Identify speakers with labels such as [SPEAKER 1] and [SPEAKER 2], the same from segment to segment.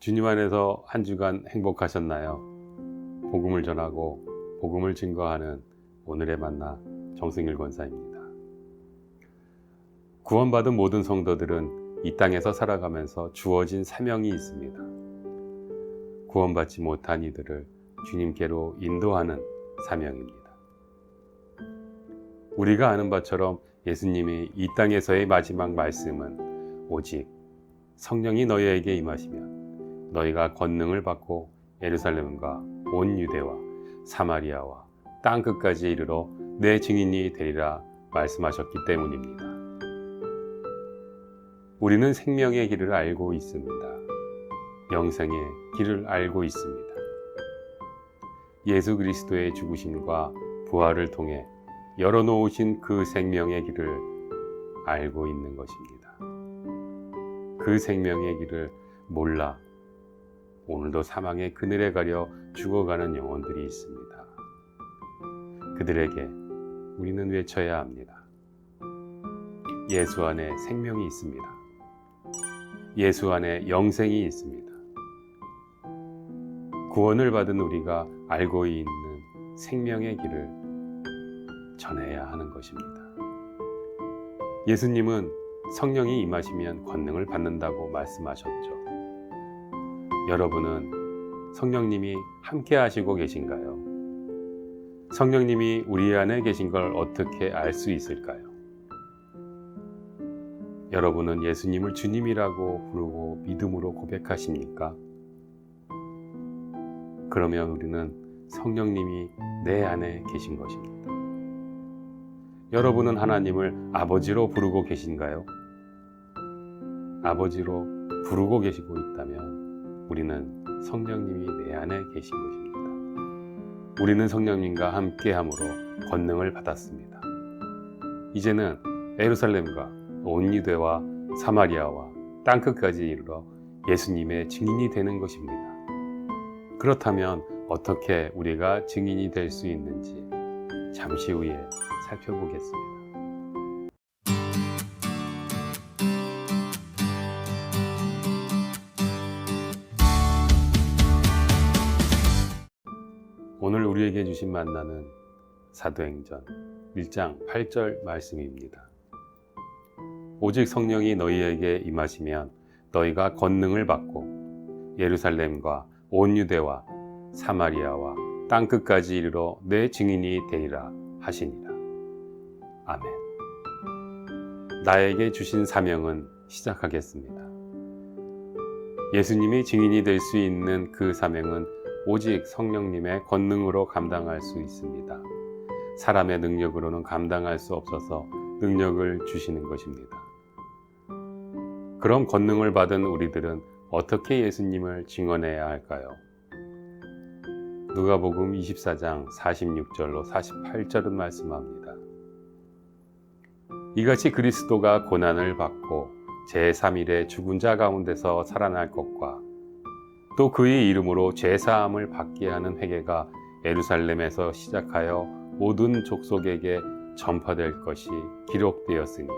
[SPEAKER 1] 주님 안에서 한 주간 행복하셨나요? 복음을 전하고 복음을 증거하는 오늘의 만나 정승일 권사입니다. 구원받은 모든 성도들은 이 땅에서 살아가면서 주어진 사명이 있습니다. 구원받지 못한 이들을 주님께로 인도하는 사명입니다. 우리가 아는 바처럼 예수님이 이 땅에서의 마지막 말씀은 오직 성령이 너희에게 임하시면 너희가 권능을 받고 예루살렘과 온 유대와 사마리아와 땅 끝까지 이르러 내 증인이 되리라 말씀하셨기 때문입니다. 우리는 생명의 길을 알고 있습니다. 영생의 길을 알고 있습니다. 예수 그리스도의 죽으심과 부활을 통해 열어놓으신 그 생명의 길을 알고 있는 것입니다. 그 생명의 길을 몰라 오늘도 사망의 그늘에 가려 죽어가는 영혼들이 있습니다. 그들에게 우리는 외쳐야 합니다. 예수 안에 생명이 있습니다. 예수 안에 영생이 있습니다. 구원을 받은 우리가 알고 있는 생명의 길을 전해야 하는 것입니다. 예수님은 성령이 임하시면 권능을 받는다고 말씀하셨죠. 여러분은 성령님이 함께 하시고 계신가요? 성령님이 우리 안에 계신 걸 어떻게 알 수 있을까요? 여러분은 예수님을 주님이라고 부르고 믿음으로 고백하십니까? 그러면 우리는 성령님이 내 안에 계신 것입니다. 여러분은 하나님을 아버지로 부르고 계신가요? 아버지로 부르고 계시고 있다면 우리는 성령님이 내 안에 계신 것입니다. 우리는 성령님과 함께 함으로 권능을 받았습니다. 이제는 에루살렘과 온 유대와 사마리아와 땅 끝까지 이르러 예수님의 증인이 되는 것입니다. 그렇다면 어떻게 우리가 증인이 될 수 있는지 잠시 후에 살펴보겠습니다. 우리에게 주신 만나는 사도행전 1장 8절 말씀입니다. 오직 성령이 너희에게 임하시면 너희가 권능을 받고 예루살렘과 온 유대와 사마리아와 땅 끝까지 이르러 내 증인이 되리라 하시니라. 아멘. 나에게 주신 사명은 시작하겠습니다. 예수님이 증인이 될 수 있는 그 사명은 오직 성령님의 권능으로 감당할 수 있습니다. 사람의 능력으로는 감당할 수 없어서 능력을 주시는 것입니다. 그럼 권능을 받은 우리들은 어떻게 예수님을 증언해야 할까요? 누가복음 24장 46절로 48절은 말씀합니다. 이같이 그리스도가 고난을 받고 제3일에 죽은 자 가운데서 살아날 것과 또 그의 이름으로 죄사함을 받게 하는 회개가 예루살렘에서 시작하여 모든 족속에게 전파될 것이 기록되었으니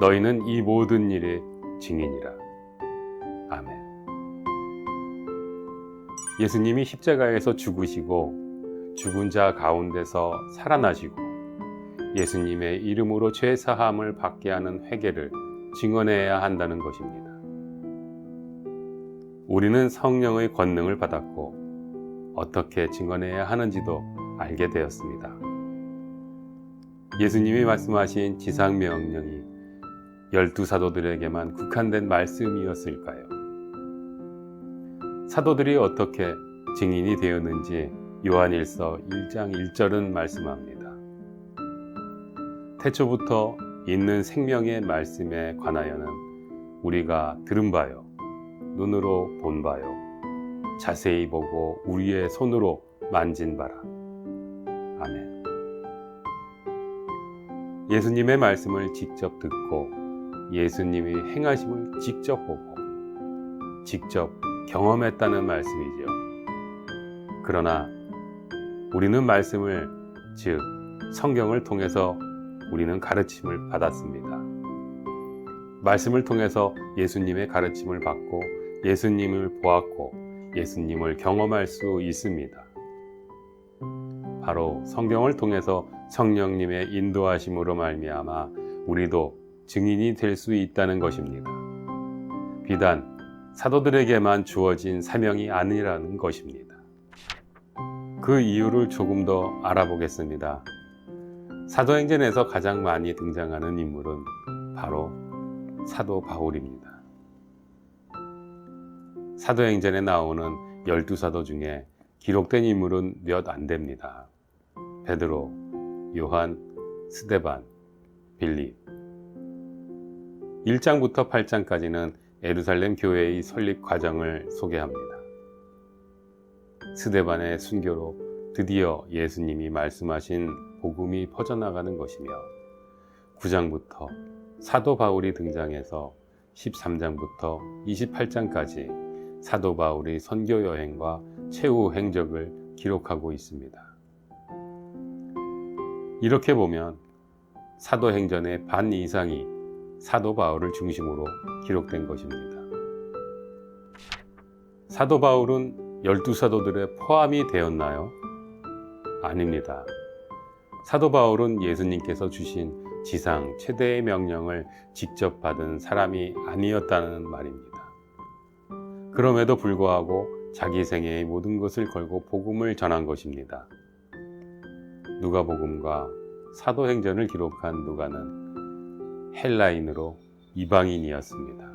[SPEAKER 1] 너희는 이 모든 일의 증인이라. 아멘. 예수님이 십자가에서 죽으시고 죽은 자 가운데서 살아나시고 예수님의 이름으로 죄 사함을 받게 하는 회개를 증언해야 한다는 것입니다. 우리는 성령의 권능을 받았고 어떻게 증언해야 하는지도 알게 되었습니다. 예수님이 말씀하신 지상 명령이 열두 사도들에게만 국한된 말씀이었을까요? 사도들이 어떻게 증인이 되었는지 요한일서 1장 1절은 말씀합니다. 태초부터 있는 생명의 말씀에 관하여는 우리가 들은 바요, 눈으로 본 바요, 자세히 보고 우리의 손으로 만진 바라. 아멘. 예수님의 말씀을 직접 듣고 예수님이 행하심을 직접 보고 직접 경험했다는 말씀이죠. 그러나 우리는 말씀을 즉 성경을 통해서 우리는 가르침을 받았습니다. 말씀을 통해서 예수님의 가르침을 받고 예수님을 보았고 예수님을 경험할 수 있습니다. 바로 성경을 통해서 성령님의 인도하심으로 말미암아 우리도 증인이 될 수 있다는 것입니다. 비단 사도들에게만 주어진 사명이 아니라는 것입니다. 그 이유를 조금 더 알아보겠습니다. 사도행전에서 가장 많이 등장하는 인물은 바로 사도 바울입니다. 사도행전에 나오는 열두 사도 중에 기록된 인물은 몇 안 됩니다. 베드로, 요한, 스데반, 빌립. 1장부터 8장까지는 에루살렘 교회의 설립 과정을 소개합니다. 스데반의 순교로 드디어 예수님이 말씀하신 복음이 퍼져나가는 것이며 9장부터 사도 바울이 등장해서 13장부터 28장까지 사도 바울의 선교 여행과 최후 행적을 기록하고 있습니다. 이렇게 보면 사도행전의 반 이상이 사도 바울을 중심으로 기록된 것입니다. 사도 바울은 열두 사도들의 포함이 되었나요? 아닙니다. 사도 바울은 예수님께서 주신 지상 최대의 명령을 직접 받은 사람이 아니었다는 말입니다. 그럼에도 불구하고 자기 생애의 모든 것을 걸고 복음을 전한 것입니다. 누가복음과 사도행전을 기록한 누가는 헬라인으로 이방인이었습니다.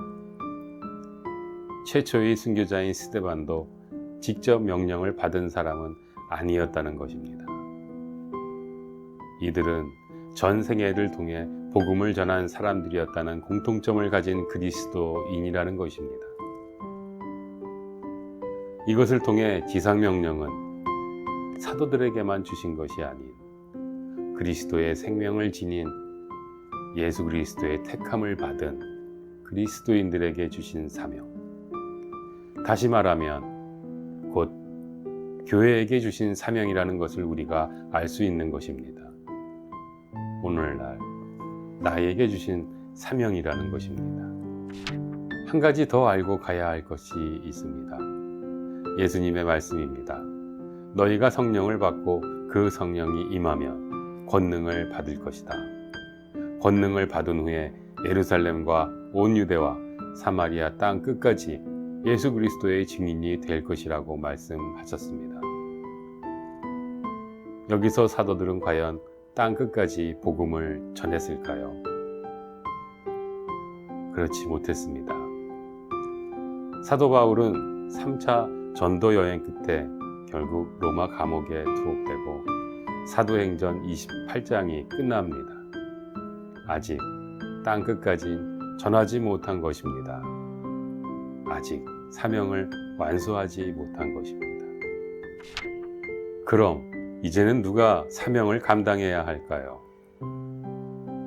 [SPEAKER 1] 최초의 순교자인 스데반도 직접 명령을 받은 사람은 아니었다는 것입니다. 이들은 전 생애를 통해 복음을 전한 사람들이었다는 공통점을 가진 그리스도인이라는 것입니다. 이것을 통해 지상명령은 사도들에게만 주신 것이 아닌 그리스도의 생명을 지닌 예수 그리스도의 택함을 받은 그리스도인들에게 주신 사명. 다시 말하면 곧 교회에게 주신 사명이라는 것을 우리가 알 수 있는 것입니다. 오늘날 나에게 주신 사명이라는 것입니다. 한 가지 더 알고 가야 할 것이 있습니다. 예수님의 말씀입니다. 너희가 성령을 받고 그 성령이 임하면 권능을 받을 것이다. 권능을 받은 후에 예루살렘과 온 유대와 사마리아 땅 끝까지 예수 그리스도의 증인이 될 것이라고 말씀하셨습니다. 여기서 사도들은 과연 땅 끝까지 복음을 전했을까요? 그렇지 못했습니다. 사도 바울은 3차 전도 여행 끝에 결국 로마 감옥에 투옥되고 사도행전 28장이 끝납니다. 아직 땅 끝까진 전하지 못한 것입니다. 아직 사명을 완수하지 못한 것입니다. 그럼 이제는 누가 사명을 감당해야 할까요?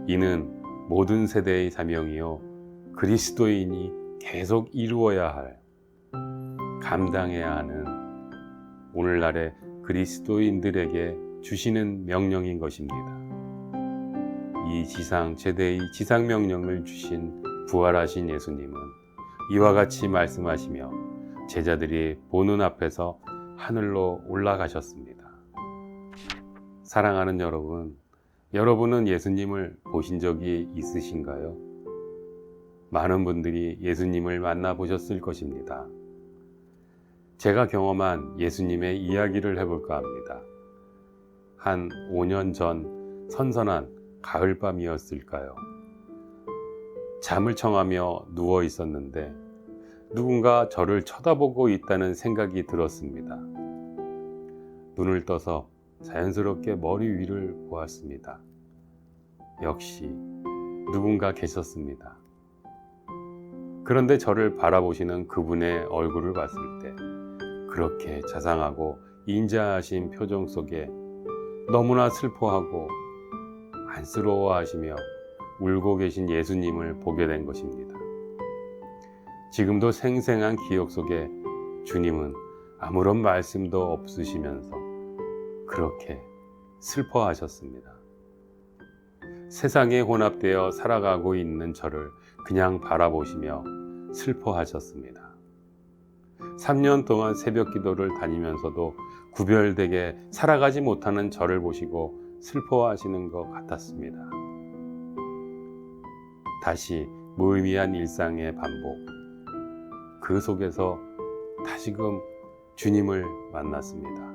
[SPEAKER 1] 이는 모든 세대의 사명이요. 그리스도인이 계속 이루어야 할, 감당해야 하는 오늘날의 그리스도인들에게 주시는 명령인 것입니다. 이 지상 제대의 지상 명령을 주신 부활하신 예수님은 이와 같이 말씀하시며 제자들이 보는 앞에서 하늘로 올라가셨습니다. 사랑하는 여러분, 여러분은 예수님을 보신 적이 있으신가요? 많은 분들이 예수님을 만나보셨을 것입니다. 제가 경험한 예수님의 이야기를 해볼까 합니다. 한 5년 전 선선한 가을밤이었을까요? 잠을 청하며 누워 있었는데 누군가 저를 쳐다보고 있다는 생각이 들었습니다. 눈을 떠서 자연스럽게 머리 위를 보았습니다. 역시 누군가 계셨습니다. 그런데 저를 바라보시는 그분의 얼굴을 봤을 때 그렇게 자상하고 인자하신 표정 속에 너무나 슬퍼하고 안쓰러워하시며 울고 계신 예수님을 보게 된 것입니다. 지금도 생생한 기억 속에 주님은 아무런 말씀도 없으시면서 그렇게 슬퍼하셨습니다. 세상에 혼합되어 살아가고 있는 저를 그냥 바라보시며 슬퍼하셨습니다. 3년 동안 새벽 기도를 다니면서도 구별되게 살아가지 못하는 저를 보시고 슬퍼하시는 것 같았습니다. 다시 무의미한 일상의 반복. 그 속에서 다시금 주님을 만났습니다.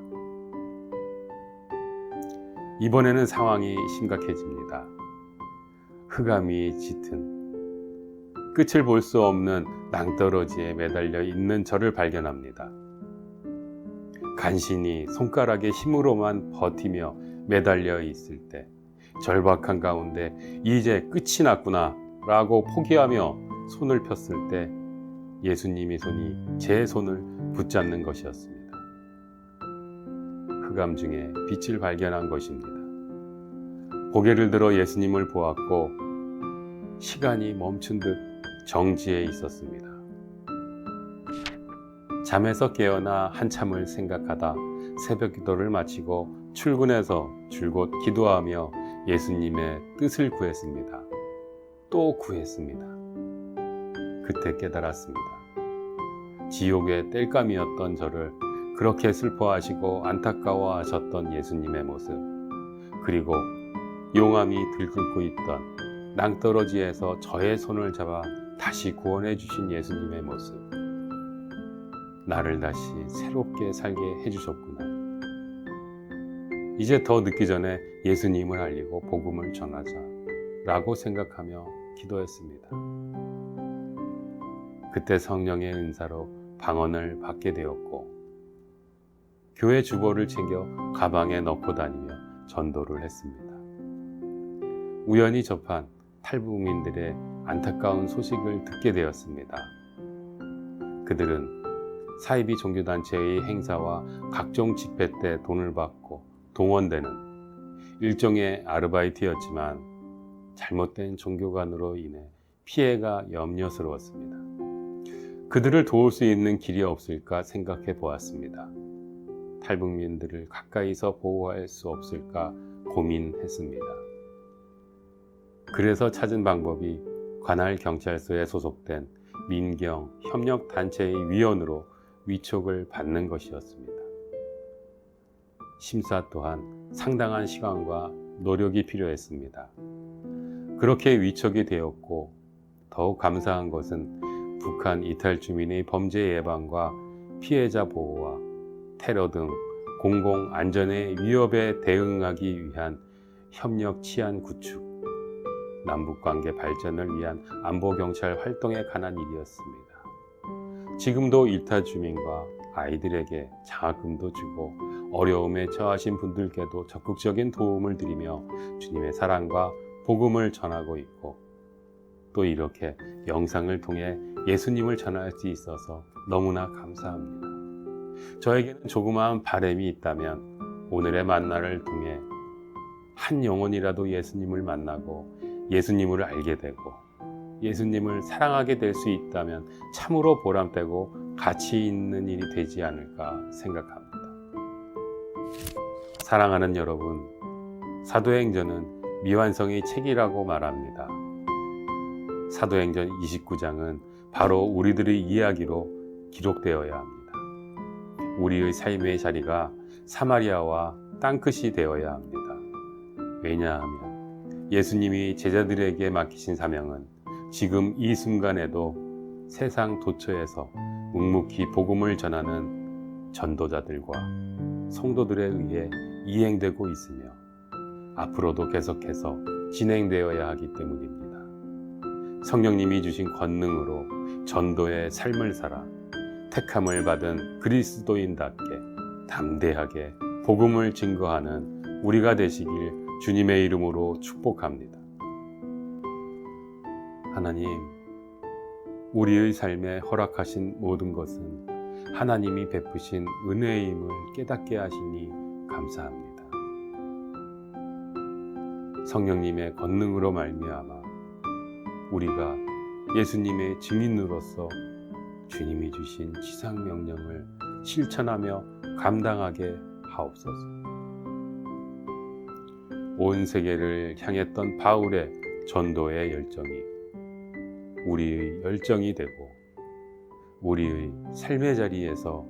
[SPEAKER 1] 이번에는 상황이 심각해집니다. 흑암이 짙은 끝을 볼 수 없는 낭떠러지에 매달려 있는 저를 발견합니다. 간신히 손가락의 힘으로만 버티며 매달려 있을 때 절박한 가운데 이제 끝이 났구나 라고 포기하며 손을 폈을 때 예수님의 손이 제 손을 붙잡는 것이었습니다. 흑암 중에 빛을 발견한 것입니다. 고개를 들어 예수님을 보았고 시간이 멈춘 듯 정지해 있었습니다. 잠에서 깨어나 한참을 생각하다 새벽 기도를 마치고 출근해서 줄곧 기도하며 예수님의 뜻을 구했습니다. 또 구했습니다. 그때 깨달았습니다. 지옥의 땔감이었던 저를 그렇게 슬퍼하시고 안타까워하셨던 예수님의 모습, 그리고 용암이 들끓고 있던 낭떠러지에서 저의 손을 잡아 다시 구원해 주신 예수님의 모습. 나를 다시 새롭게 살게 해주셨구나. 이제 더 늦기 전에 예수님을 알리고 복음을 전하자. 라고 생각하며 기도했습니다. 그때 성령의 은사로 방언을 받게 되었고, 교회 주보를 챙겨 가방에 넣고 다니며 전도를 했습니다. 우연히 접한 탈북민들의 안타까운 소식을 듣게 되었습니다. 그들은 사이비 종교단체의 행사와 각종 집회 때 돈을 받고 동원되는 일종의 아르바이트였지만 잘못된 종교관으로 인해 피해가 염려스러웠습니다. 그들을 도울 수 있는 길이 없을까 생각해 보았습니다. 탈북민들을 가까이서 보호할 수 없을까 고민했습니다. 그래서 찾은 방법이 관할 경찰서에 소속된 민경 협력 단체의 위원으로 위촉을 받는 것이었습니다. 심사 또한 상당한 시간과 노력이 필요했습니다. 그렇게 위촉이 되었고 더욱 감사한 것은 북한 이탈 주민의 범죄 예방과 피해자 보호와 테러 등 공공 안전의 위협에 대응하기 위한 협력 치안 구축, 남북 관계 발전을 위한 안보 경찰 활동에 관한 일이었습니다. 지금도 일타 주민과 아이들에게 장학금도 주고 어려움에 처하신 분들께도 적극적인 도움을 드리며 주님의 사랑과 복음을 전하고 있고 또 이렇게 영상을 통해 예수님을 전할 수 있어서 너무나 감사합니다. 저에게는 조그마한 바램이 있다면 오늘의 만나를 통해 한 영혼이라도 예수님을 만나고 예수님을 알게 되고 예수님을 사랑하게 될 수 있다면 참으로 보람되고 가치 있는 일이 되지 않을까 생각합니다. 사랑하는 여러분, 사도행전은 미완성의 책이라고 말합니다. 사도행전 29장은 바로 우리들의 이야기로 기록되어야 합니다. 우리의 삶의 자리가 사마리아와 땅끝이 되어야 합니다. 왜냐하면 예수님이 제자들에게 맡기신 사명은 지금 이 순간에도 세상 도처에서 묵묵히 복음을 전하는 전도자들과 성도들에 의해 이행되고 있으며 앞으로도 계속해서 진행되어야 하기 때문입니다. 성령님이 주신 권능으로 전도의 삶을 살아 택함을 받은 그리스도인답게 담대하게 복음을 증거하는 우리가 되시길 주님의 이름으로 축복합니다. 하나님, 우리의 삶에 허락하신 모든 것은 하나님이 베푸신 은혜임을 깨닫게 하시니 감사합니다. 성령님의 권능으로 말미암아 우리가 예수님의 증인으로서 주님이 주신 지상 명령을 실천하며 감당하게 하옵소서. 온 세계를 향했던 바울의 전도의 열정이 우리의 열정이 되고 우리의 삶의 자리에서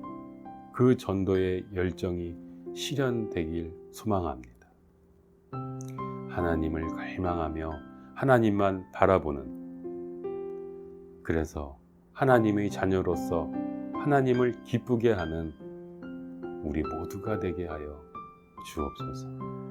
[SPEAKER 1] 그 전도의 열정이 실현되길 소망합니다. 하나님을 갈망하며 하나님만 바라보는 그래서 하나님의 자녀로서 하나님을 기쁘게 하는 우리 모두가 되게 하여 주옵소서.